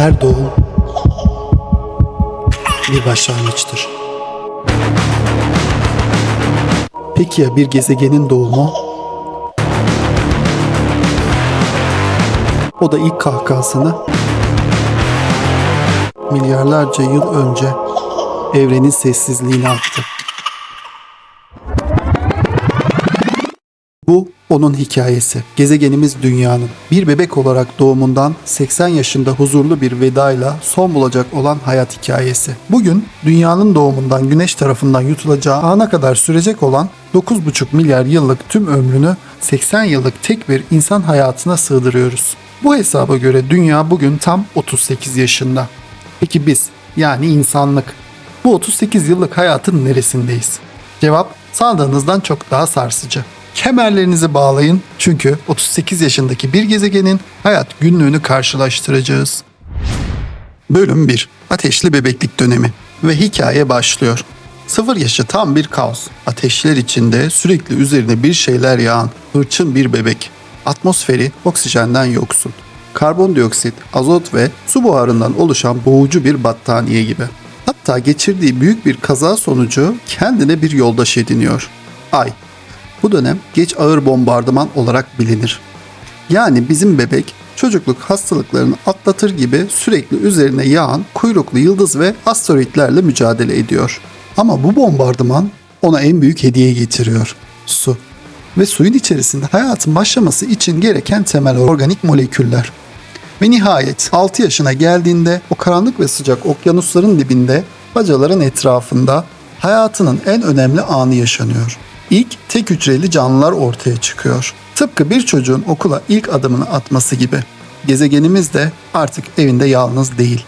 Her doğum bir başlangıçtır. Peki ya bir gezegenin doğumu? O da ilk kahkahasını milyarlarca yıl önce evrenin sessizliğine attı. Bu onun hikayesi. Gezegenimiz dünyanın bir bebek olarak doğumundan 80 yaşında huzurlu bir vedayla son bulacak olan hayat hikayesi. Bugün dünyanın doğumundan güneş tarafından yutulacağı ana kadar sürecek olan 9,5 milyar yıllık tüm ömrünü 80 yıllık tek bir insan hayatına sığdırıyoruz. Bu hesaba göre dünya bugün tam 38 yaşında. Peki biz yani insanlık bu 38 yıllık hayatın neresindeyiz? Cevap sandığınızdan çok daha sarsıcı. Kemerlerinizi bağlayın çünkü 38 yaşındaki bir gezegenin hayat günlüğünü karşılaştıracağız. Bölüm 1. Ateşli bebeklik dönemi ve hikaye başlıyor. Sıfır yaşı tam bir kaos. Ateşler içinde sürekli üzerine bir şeyler yağan hırçın bir bebek. Atmosferi oksijenden yoksun. Karbondioksit, azot ve su buharından oluşan boğucu bir battaniye gibi. Hatta geçirdiği büyük bir kaza sonucu kendine bir yoldaş ediniyor. Ay. Bu dönem geç ağır bombardıman olarak bilinir. Yani bizim bebek çocukluk hastalıklarını atlatır gibi sürekli üzerine yağan kuyruklu yıldız ve asteroitlerle mücadele ediyor. Ama bu bombardıman ona en büyük hediye getiriyor. Su. Ve suyun içerisinde hayatın başlaması için gereken temel organik moleküller. Ve nihayet 6 yaşına geldiğinde o karanlık ve sıcak okyanusların dibinde bacaların etrafında hayatının en önemli anı yaşanıyor. İlk tek hücreli canlılar ortaya çıkıyor. Tıpkı bir çocuğun okula ilk adımını atması gibi. Gezegenimiz de artık evinde yalnız değil.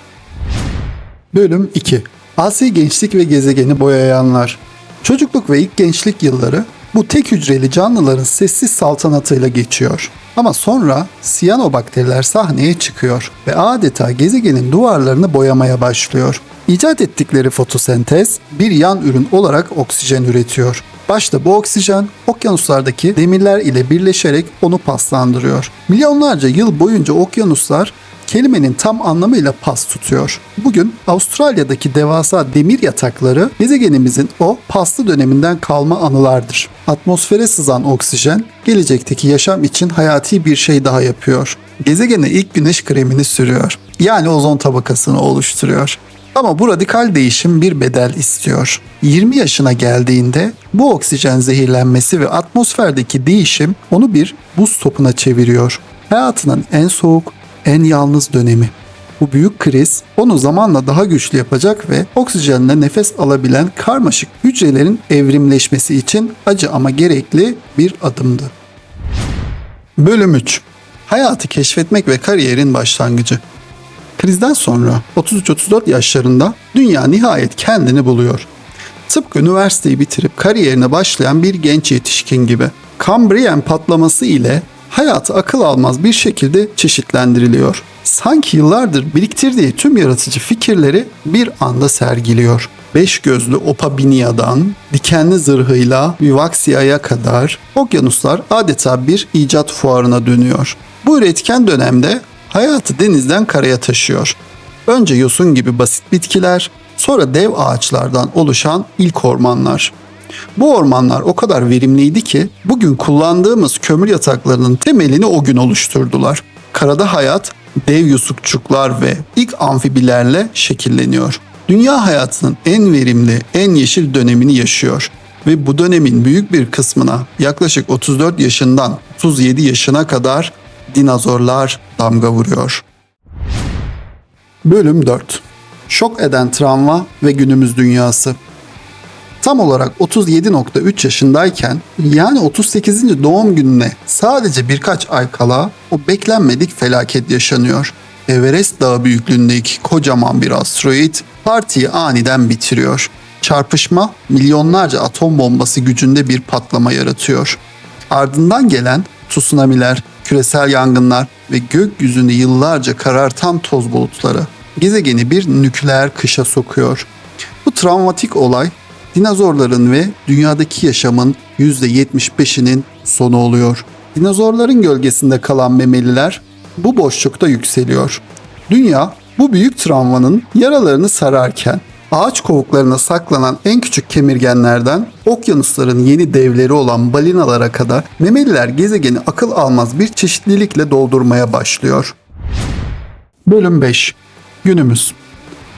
Bölüm 2 Asi gençlik ve gezegeni boyayanlar Çocukluk ve ilk gençlik yılları bu tek hücreli canlıların sessiz saltanatıyla geçiyor. Ama sonra siyanobakteriler sahneye çıkıyor ve adeta gezegenin duvarlarını boyamaya başlıyor. İcat ettikleri fotosentez bir yan ürün olarak oksijen üretiyor. Başta bu oksijen okyanuslardaki demirler ile birleşerek onu paslandırıyor. Milyonlarca yıl boyunca okyanuslar kelimenin tam anlamıyla pas tutuyor. Bugün Avustralya'daki devasa demir yatakları gezegenimizin o paslı döneminden kalma anılardır. Atmosfere sızan oksijen gelecekteki yaşam için hayati bir şey daha yapıyor. Gezegene ilk güneş kremini sürüyor. Yani ozon tabakasını oluşturuyor. Ama bu radikal değişim bir bedel istiyor. 20 yaşına geldiğinde bu oksijen zehirlenmesi ve atmosferdeki değişim onu bir buz topuna çeviriyor. Hayatının en soğuk, en yalnız dönemi. Bu büyük kriz onu zamanla daha güçlü yapacak ve oksijenle nefes alabilen karmaşık hücrelerin evrimleşmesi için acı ama gerekli bir adımdı. Bölüm 3 Hayatı keşfetmek ve kariyerin başlangıcı Krizden sonra 33-34 yaşlarında dünya nihayet kendini buluyor. Tıpkı üniversiteyi bitirip kariyerine başlayan bir genç yetişkin gibi. Cambrian patlaması ile hayatı akıl almaz bir şekilde çeşitlendiriliyor. Sanki yıllardır biriktirdiği tüm yaratıcı fikirleri bir anda sergiliyor. Beş gözlü Opabinia'dan dikenli zırhıyla Vivaxia'ya kadar okyanuslar adeta bir icat fuarına dönüyor. Bu üretken dönemde hayatı denizden karaya taşıyor. Önce yosun gibi basit bitkiler, sonra dev ağaçlardan oluşan ilk ormanlar. Bu ormanlar o kadar verimliydi ki bugün kullandığımız kömür yataklarının temelini o gün oluşturdular. Karada hayat dev yusukçuklar ve ilk amfibilerle şekilleniyor. Dünya hayatının en verimli, en yeşil dönemini yaşıyor ve bu dönemin büyük bir kısmına yaklaşık 34 yaşından 37 yaşına kadar dinozorlar damga vuruyor. Bölüm 4 Şok eden travma ve günümüz dünyası Tam olarak 37.3 yaşındayken yani 38. doğum gününe sadece birkaç ay kala o beklenmedik felaket yaşanıyor. Everest Dağı büyüklüğündeki kocaman bir asteroid partiyi aniden bitiriyor. Çarpışma milyonlarca atom bombası gücünde bir patlama yaratıyor. Ardından gelen tsunamiler, küresel yangınlar ve gökyüzünü yıllarca karartan toz bulutları gezegeni bir nükleer kışa sokuyor. Bu travmatik olay dinozorların ve dünyadaki yaşamın %75'inin sonu oluyor. Dinozorların gölgesinde kalan memeliler bu boşlukta yükseliyor. Dünya Bu büyük travmanın yaralarını sararken ağaç kovuklarına saklanan en küçük kemirgenlerden okyanusların yeni devleri olan balinalara kadar memeliler gezegeni akıl almaz bir çeşitlilikle doldurmaya başlıyor. Bölüm 5 Günümüz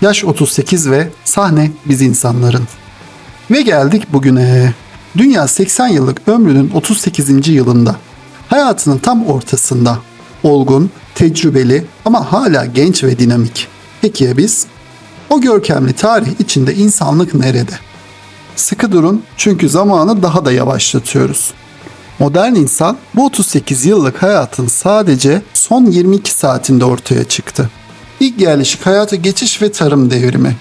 Yaş 38 ve sahne biz insanların. Ve geldik bugüne. Dünya 80 yıllık ömrünün 38. yılında. Hayatının tam ortasında. Olgun, tecrübeli ama hala genç ve dinamik. Peki ya biz? O görkemli tarih içinde insanlık nerede? Sıkı durun çünkü zamanı daha da yavaşlatıyoruz. Modern insan bu 38 yıllık hayatın sadece son 22 saatinde ortaya çıktı. İlk yerleşik hayata geçiş ve tarım devrimi.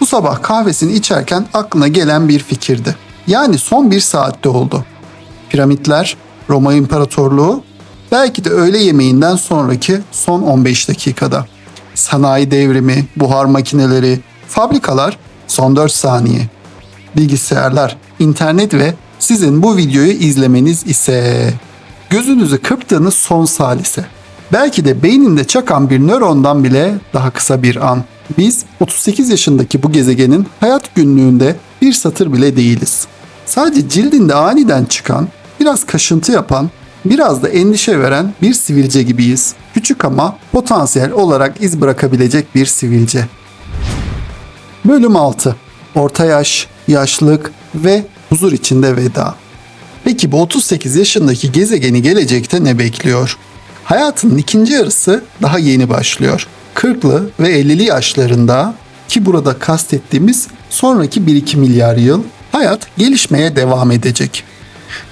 Bu sabah kahvesini içerken aklına gelen bir fikirdi. Yani son bir saatte oldu. Piramitler, Roma İmparatorluğu, belki de öğle yemeğinden sonraki son 15 dakikada. Sanayi devrimi, buhar makineleri, fabrikalar son 4 saniye. Bilgisayarlar, internet ve sizin bu videoyu izlemeniz ise gözünüzü kırptığınız son salise. Belki de beyninde çakan bir nörondan bile daha kısa bir an. Biz 38 yaşındaki bu gezegenin hayat günlüğünde bir satır bile değiliz. Sadece cildinde aniden çıkan, biraz kaşıntı yapan, biraz da endişe veren bir sivilce gibiyiz. Küçük ama potansiyel olarak iz bırakabilecek bir sivilce. Bölüm 6. Orta yaş, yaşlılık ve huzur içinde veda. Peki bu 38 yaşındaki gezegeni gelecekte ne bekliyor? Hayatının ikinci yarısı daha yeni başlıyor. 40'lı ve 50'li yaşlarında ki burada kastettiğimiz sonraki 1-2 milyar yıl hayat gelişmeye devam edecek.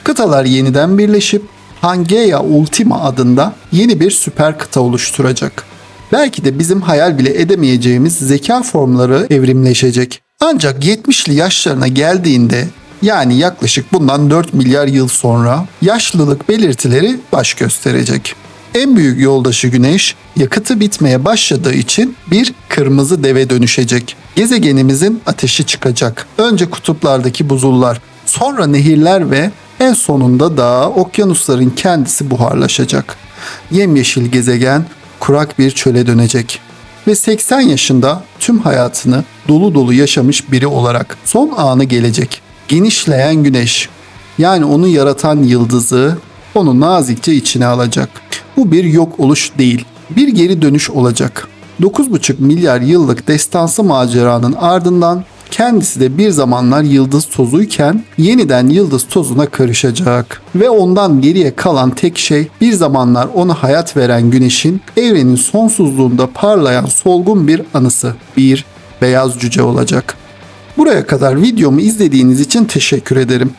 Kıtalar yeniden birleşip Pangea Ultima adında yeni bir süper kıta oluşturacak. Belki de bizim hayal bile edemeyeceğimiz zeka formları evrimleşecek. Ancak 70'li yaşlarına geldiğinde yani yaklaşık bundan 4 milyar yıl sonra yaşlılık belirtileri baş gösterecek. En büyük yoldaşı Güneş yakıtı bitmeye başladığı için bir kırmızı deve dönüşecek. Gezegenimizin ateşi çıkacak. Önce kutuplardaki buzullar, sonra nehirler ve en sonunda da okyanusların kendisi buharlaşacak. Yemyeşil gezegen kurak bir çöle dönecek. Ve 80 yaşında tüm hayatını dolu dolu yaşamış biri olarak son anı gelecek. Genişleyen güneş yani onu yaratan yıldızı onu nazikçe içine alacak. Bu bir yok oluş değil, bir geri dönüş olacak. 9,5 milyar yıllık destansı maceranın ardından kendisi de bir zamanlar yıldız tozuyken yeniden yıldız tozuna karışacak. Ve ondan geriye kalan tek şey bir zamanlar ona hayat veren güneşin evrenin sonsuzluğunda parlayan solgun bir anısı. Bir beyaz cüce olacak. Buraya kadar videomu izlediğiniz için teşekkür ederim.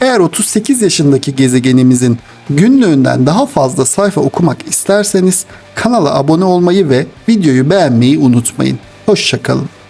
Eğer 38 yaşındaki gezegenimizin günlüğünden daha fazla sayfa okumak isterseniz kanala abone olmayı ve videoyu beğenmeyi unutmayın. Hoşçakalın.